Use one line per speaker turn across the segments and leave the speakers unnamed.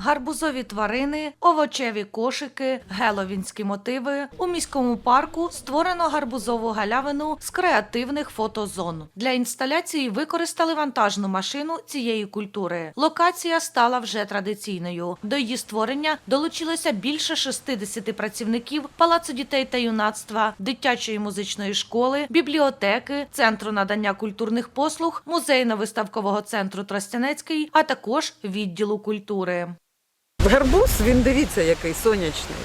Гарбузові тварини, овочеві кошики, геловінські мотиви. У міському парку створено гарбузову галявину з креативних фотозон. Для інсталяції використали вантажну машину цієї культури. Локація стала вже традиційною. До її створення долучилося більше 60 працівників Палацу дітей та юнацтва, дитячої музичної школи, бібліотеки, центру надання культурних послуг, музейно-виставкового центру Тростянецький, а також відділу культури.
Гарбуз, він дивіться, який сонячний.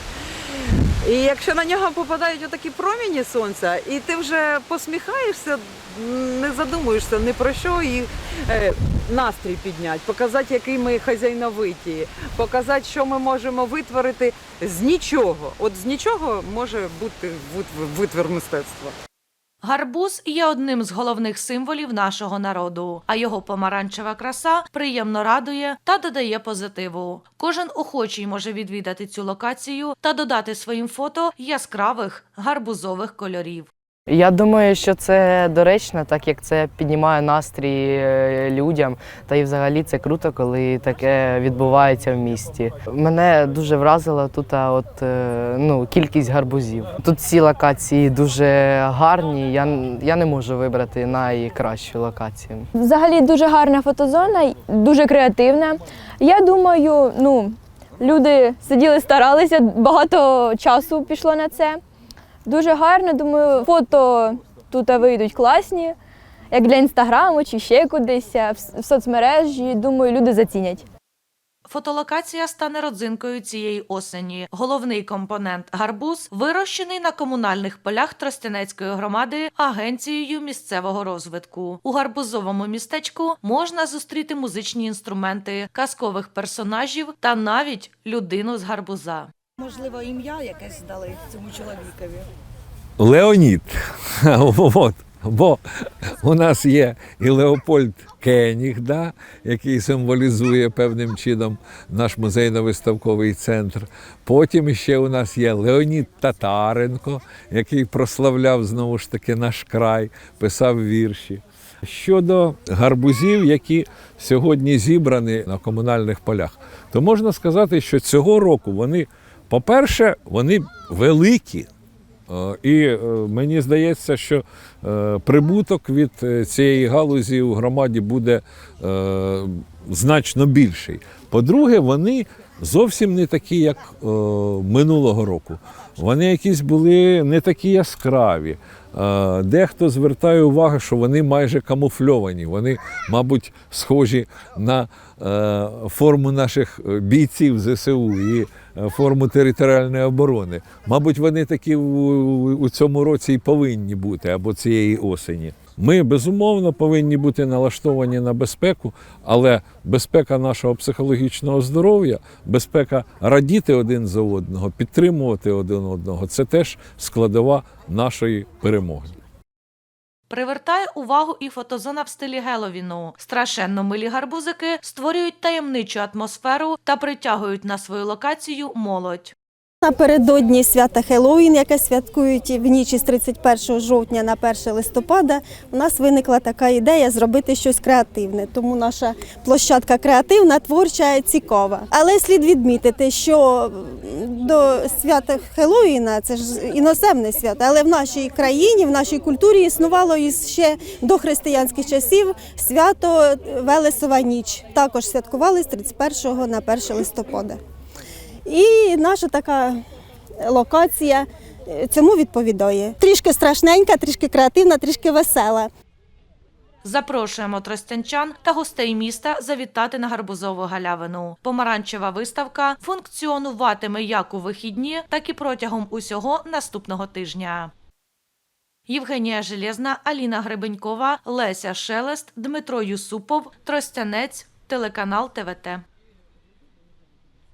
І якщо на нього попадають отакі проміні сонця, і ти вже посміхаєшся, не задумуєшся ні про що і е, настрій підняти, показати, який ми хазяйновиті, показати, що ми можемо витворити з нічого. От з нічого може бути витвір мистецтва.
Гарбуз є одним з головних символів нашого народу, а його помаранчева краса приємно радує та додає позитиву. Кожен охочий може відвідати цю локацію та додати своїм фото яскравих гарбузових кольорів.
Я думаю, що це доречно, так як це піднімає настрій е, людям. Та й взагалі це круто, коли таке відбувається в місті. Мене дуже вразила тут от, е, ну, кількість гарбузів. Тут всі локації дуже гарні. Я, я не можу вибрати найкращу локацію.
Взагалі дуже гарна фотозона, дуже креативна. Я думаю, ну, люди сиділи, старалися, багато часу пішло на це. Дуже гарно, думаю, фото тут вийдуть класні, як для інстаграму чи ще кудись, в соцмережі. Думаю, люди зацінять.
Фотолокація стане родзинкою цієї осені. Головний компонент гарбуз вирощений на комунальних полях Тростянецької громади агенцією місцевого розвитку. У гарбузовому містечку можна зустріти музичні інструменти, казкових персонажів та навіть людину з гарбуза.
Можливо, ім'я якесь дали цьому чоловікові.
Леонід. От. Бо у нас є і Леопольд Кеніг, да, який символізує певним чином наш музейно-виставковий центр. Потім ще у нас є Леонід Татаренко, який прославляв знову ж таки наш край, писав вірші. Щодо гарбузів, які сьогодні зібрані на комунальних полях, то можна сказати, що цього року вони, по-перше, вони великі. Е, І е, мені здається, що е, прибуток від цієї галузі у громаді буде значно більший. По-друге, вони зовсім не такі, як е, минулого року. Вони якісь були не такі яскраві. Е, Дехто звертає увагу, що вони майже камуфльовані. Вони, мабуть, схожі на е, форму наших е, бійців ЗСУ і е, форму територіальної оборони. Мабуть, вони такі у, у цьому році і повинні бути або цієї осені. Ми безумовно повинні бути налаштовані на безпеку, але безпека нашого психологічного здоров'я, безпека радіти один за одного, підтримувати один одного це теж складова нашої перемоги.
Привертає увагу і фотозона в стилі Геловіну. Страшенно милі гарбузики створюють таємничу атмосферу та притягують на свою локацію молодь.
Напередодні свята Хеллоуін, яке святкують в ніч із 31 жовтня на 1 листопада, у нас виникла така ідея зробити щось креативне. Тому наша площадка креативна, творча, цікава. Але слід відмітити, що до свята Хеллоуіна, це ж іноземне свято, але в нашій країні, в нашій культурі існувало із ще до християнських часів свято Велесова ніч. Також святкували з 31 на 1 листопада. І наша така локація е, цьому відповідає. Трішки страшненька, трішки креативна, трішки весела.
Запрошуємо тростянчан та гостей міста завітати на гарбузову галявину. Помаранчева виставка функціонуватиме як у вихідні, так і протягом усього наступного тижня. Євгенія Железна, Аліна Гребенькова, Леся Шелест, Дмитро Юсупов, Тростянець, телеканал ТВТ.